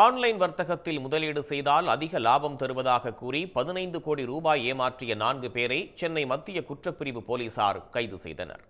Online வர்த்தகத்தில் முதலீடு செய்தால் அதிக லாபம் தருவதாக கூறி பதினைந்து கோடி ரூபாய் ஏமாற்றிய நான்கு பேரை சென்னை மத்திய குற்றப்பிரிவு போலீசார் கைது செய்தனர்.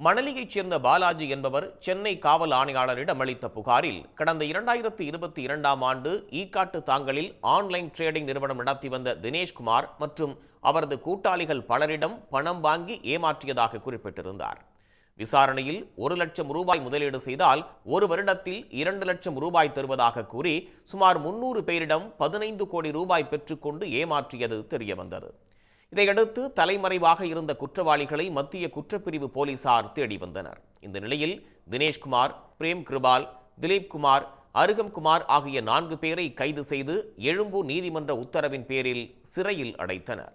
மணலியைச் சேர்ந்த பாலாஜி என்பவர் சென்னை காவல் ஆணையாளரிடம் அளித்த புகாரில் கடந்த இரண்டாயிரத்தி இருபத்தி இரண்டாம் ஆண்டு ஈக்காட்டு தாங்களில் ஆன்லைன் ட்ரேடிங் நிறுவனம் நடத்தி வந்த தினேஷ்குமார் மற்றும் அவரது கூட்டாளிகள் பலரிடம் பணம் வாங்கி ஏமாற்றியதாக குறிப்பிட்டிருந்தார். விசாரணையில் ஒரு லட்சம் ரூபாய் முதலீடு செய்தால் ஒரு வருடத்தில் இரண்டு லட்சம் ரூபாய் தருவதாக கூறி சுமார் முன்னூறு பேரிடம் பதினைந்து கோடி ரூபாய் பெற்றுக்கொண்டு ஏமாற்றியது தெரியவந்தது. இதையடுத்து தலைமறைவாக இருந்த குற்றவாளிகளை மத்திய குற்றப்பிரிவு போலீசார் தேடி வந்தனர். இந்த நிலையில் தினேஷ்குமார் பிரேம் கிருபால் திலீப் குமார் ஆகிய நான்கு பேரை கைது செய்து எழும்பூர் நீதிமன்ற உத்தரவின் பேரில் சிறையில் அடைத்தனர்.